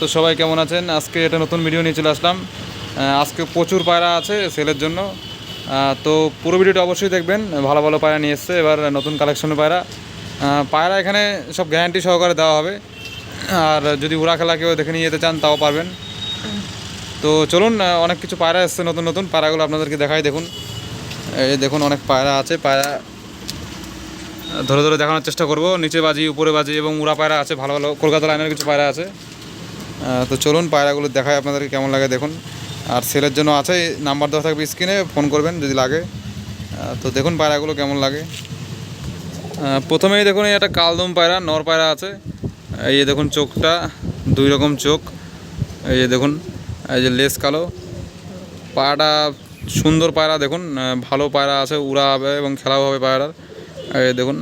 তো সবাই কেমন আছেন? আজকে একটা নতুন ভিডিও নিয়ে চলে আসলাম। আজকে প্রচুর পায়রা আছে সেলের জন্য। তো পুরো ভিডিওটা অবশ্যই দেখবেন। ভালো ভালো পায়রা নিয়ে এসছে। এবার নতুন কালেকশনের পায়রা। পায়রা এখানে সব গ্যারান্টি সহকারে দেওয়া হবে। আর যদি উড়া খেলা কেউ দেখে নিয়ে যেতে চান, তাও পারবেন। তো চলুন অনেক কিছু পায়রা এসছে নতুন নতুন। পায়রাগুলো আপনাদেরকে দেখাই, দেখুন। এই দেখুন, অনেক পায়রা আছে। পায়রা ধরে ধরে দেখানোর চেষ্টা করব। নিচে বাজি, উপরে বাজি এবং উড়া পায়রা আছে। ভালো ভালো। কলকাতা লাইনের কিছু পায়রা আছে। তো চলুন পায়রাগুলো দেখায় আপনাদেরকে কেমন লাগে দেখুন। আর সেলের জন্য আছে, নাম্বার দেওয়া থাকবে স্ক্রিনে, ফোন করবেন যদি লাগে। তো দেখুন পায়রাগুলো কেমন লাগে। প্রথমেই দেখুন এই একটা কালদম পায়রা, নর পায়রা আছে। এই দেখুন চোখটা, দুই রকম চোখ। এই যে দেখুন, এই যে লেস কালো। পায়রাটা সুন্দর পায়রা দেখুন ভালো পায়রা আছে উড়া হবে এবং খেলাও হবে পায়রার। এই দেখুন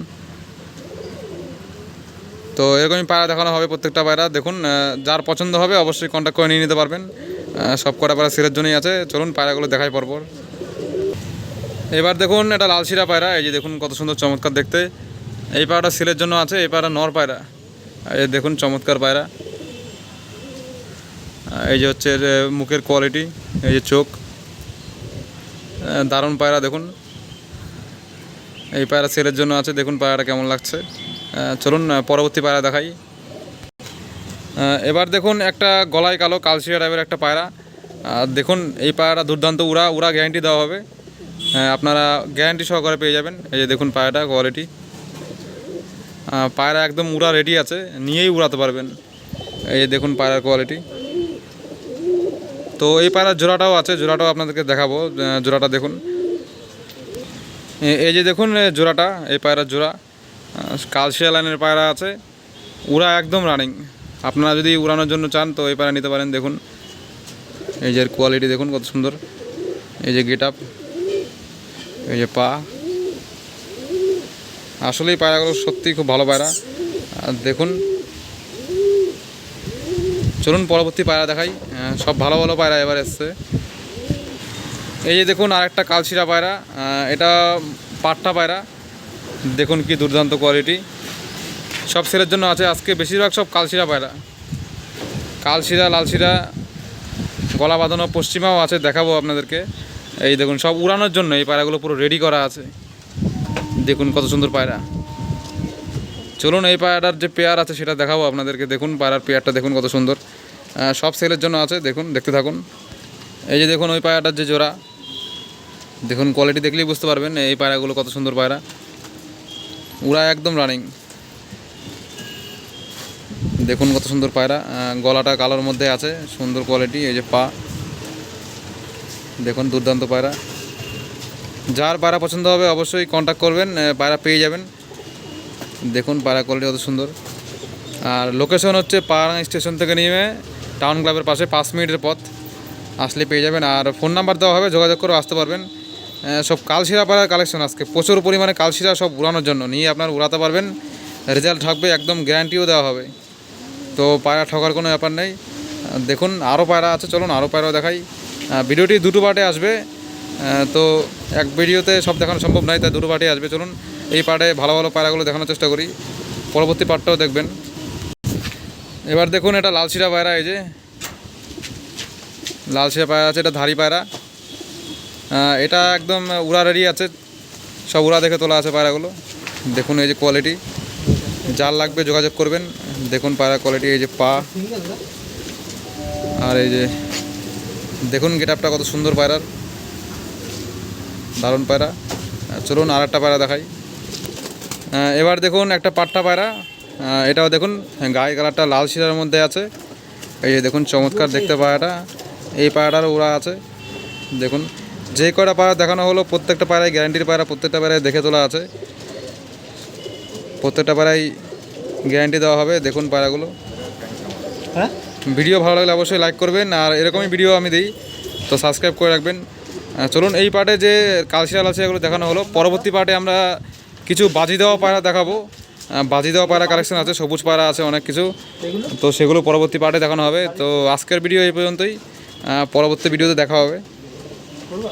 তো এরকমই পায়রা দেখানো হবে প্রত্যেকটা পায়রা। দেখুন যার পছন্দ হবে অবশ্যই কন্ট্যাক্ট করে নিয়ে নিতে পারবেন। সব কটা পায়রা সেলের জন্যই আছে। চলুন পায়রাগুলো দেখাই পরপর। এবার দেখুন, এটা লালশিরা পায়রা। এই যে দেখুন, কত সুন্দর চমৎকার দেখতে। এই পায়রাটা সিলের জন্য আছে, এই পায়রা নর পায়রা। এই দেখুন, চমৎকার পায়রা। এই যে হচ্ছে মুখের কোয়ালিটি এই যে চোখ। দারুণ পায়রা, দেখুন। এই পায়রা সেলের জন্য আছে, দেখুন পায়রাটা কেমন লাগছে। চলুন পরবর্তী পায়রা দেখাই। এবার দেখুন, একটা গলায় কালো কালশিয়া টাইপের একটা পায়রা। দেখুন, এই পায়রাটা দুর্দান্ত। উড়া উড়া গ্যারান্টি দেওয়া হবে। আপনারা গ্যারান্টি সহকারে পেয়ে যাবেন। এই যে দেখুন পায়রাটা কোয়ালিটি পায়রা একদম উড়া রেডি আছে। নিয়েই উড়াতে পারবেন। এই যে দেখুন পায়রার কোয়ালিটি তো এই পায়রার জোড়াটাও আছে। জোড়াটাও আপনাদেরকে দেখাবো। জোড়াটা দেখুন। এই যে দেখুন জোড়াটা, এই পায়রার জোড়া। কালশিয়া লাইনের পায়রা আছে। উড়া একদম রানিং আপনারা যদি উড়ানোর জন্য চান, তো এই পায়রা নিতে পারেন, দেখুন। এই যে কোয়ালিটি দেখুন কত সুন্দর। এই যে গেট আপ এই যে পা। আসলেই পায়রাগুলো সত্যিই খুব ভালো পায়রা। দেখুন, চলুন পরবর্তী পায়রা দেখাই। সব ভালো ভালো পায়রা এবার এসছে। এই যে দেখুন, আরেকটা কালশিরা পায়রা। এটা পাট্টা পায়রা। দেখুন কি দুর্দান্ত কোয়ালিটি সব সেলের জন্য আছে আজকে বেশিরভাগ সব কালশিরা পায়রা। কালশিরা, লালশিরা, গলা বাঁধানো পশ্চিমাও আছে, দেখাবো আপনাদেরকে। এই দেখুন, সব উড়ানোর জন্য এই পায়রাগুলো পুরো রেডি করা আছে। দেখুন কত সুন্দর পায়রা। চলুন এই পায়রাটার যে পেয়ার আছে সেটা দেখাবো আপনাদেরকে। দেখুন, পায়রার পেয়ারটা দেখুন কত সুন্দর। সব সেলের জন্য আছে, দেখুন, দেখতে থাকুন। এই যে দেখুন, ওই পায়রাটার যে জোড়া। দেখুন কোয়ালিটি দেখলেই বুঝতে পারবেন এই পায়রাগুলো কত সুন্দর পায়রা। উড়া একদম রানিং দেখুন কত সুন্দর পায়রা। গলাটা কালোর মধ্যে আছে, সুন্দর কোয়ালিটি এই যে পা। দেখুন দুর্দান্ত পায়রা। যার পায়রা পছন্দ হবে অবশ্যই কন্ট্যাক্ট করবেন পায়রা পেয়ে যাবেন। দেখুন পায়রা কোয়ালিটি কত সুন্দর। আর লোকেশন হচ্ছে পাড়াং স্টেশন থেকে নেমে টাউন ক্লাবের পাশে পাঁচ মিনিটের পথ। আসলে পেয়ে যাবেন। আর ফোন নাম্বার দেওয়া হবে, যোগাযোগ করে আসতে পারবেন। সব কালশিরা পাড়ার কালেকশন আজকে। প্রচুর পরিমাণে কালশিরা সব উড়ানোর জন্য। নিয়ে আপনার উড়াতে পারবেন। রেজাল্ট থাকবে একদম গ্যারান্টিও দেওয়া হবে। তো পায়রা ঠকার কোনো ব্যাপার নেই। দেখুন আরও পায়রা আছে, চলুন আরও পায়রাও দেখাই। ভিডিওটি দুটো পার্টে আসবে। তো এক ভিডিওতে সব দেখানো সম্ভব নয়, তাই দুটো পার্টে আসবে। চলুন এই পার্টে ভালো ভালো পায়রাগুলো দেখানোর চেষ্টা করি। পরবর্তী পার্টটাও দেখবেন। এবার দেখুন, এটা লালশিরা পায়রা, এই যে। লালশিরা পায়রা আছে, এটা ধারি পায়রা। এটা একদম উড়া রেডি আছে। সব উড়া দেখে তোলা আছে পায়রাগুলো। দেখুন এই যে কোয়ালিটি যার লাগবে যোগাযোগ করবেন। দেখুন পায়রা কোয়ালিটি এই যে পা। আর এই যে, দেখুন গেটআপটা কত সুন্দর পায়রার। দারুণ পায়রা। চলুন আর একটা পায়রা দেখাই। এবার দেখুন একটা পাট্টা পায়রা। এটাও দেখুন, গায়ে কালারটা লাল শিরার মধ্যে আছে। এই যে দেখুন, চমৎকার দেখতে পায়রাটা। এই পায়রাটার ওরা আছে। দেখুন। যে কয়টা পায়রা দেখানো হলো প্রত্যেকটা পায়রায় গ্যারান্টির পায়রা প্রত্যেকটা পায়রায় দেখে তোলা আছে। প্রত্যেকটা পায়রাই গ্যারান্টি দেওয়া হবে দেখুন পায়রাগুলো। হ্যাঁ? ভিডিও ভালো লাগলে অবশ্যই লাইক করবেন আর এরকমই ভিডিও আমি দিই তো সাবস্ক্রাইব করে রাখবেন। চলুন এই পার্টে যে কালচারাল আছে এগুলো দেখানো হলো। পরবর্তী পার্টে আমরা কিছু বাজি দেওয়া পায়রা দেখাবো। বাজি দেওয়া পায়রা কালেকশন আছে সবুজ পায়রা আছে অনেক কিছু। তো সেগুলো পরবর্তী পার্টে দেখানো হবে। তো আজকের ভিডিও এই পর্যন্তই। পরবর্তী ভিডিওতে দেখা হবে। করবো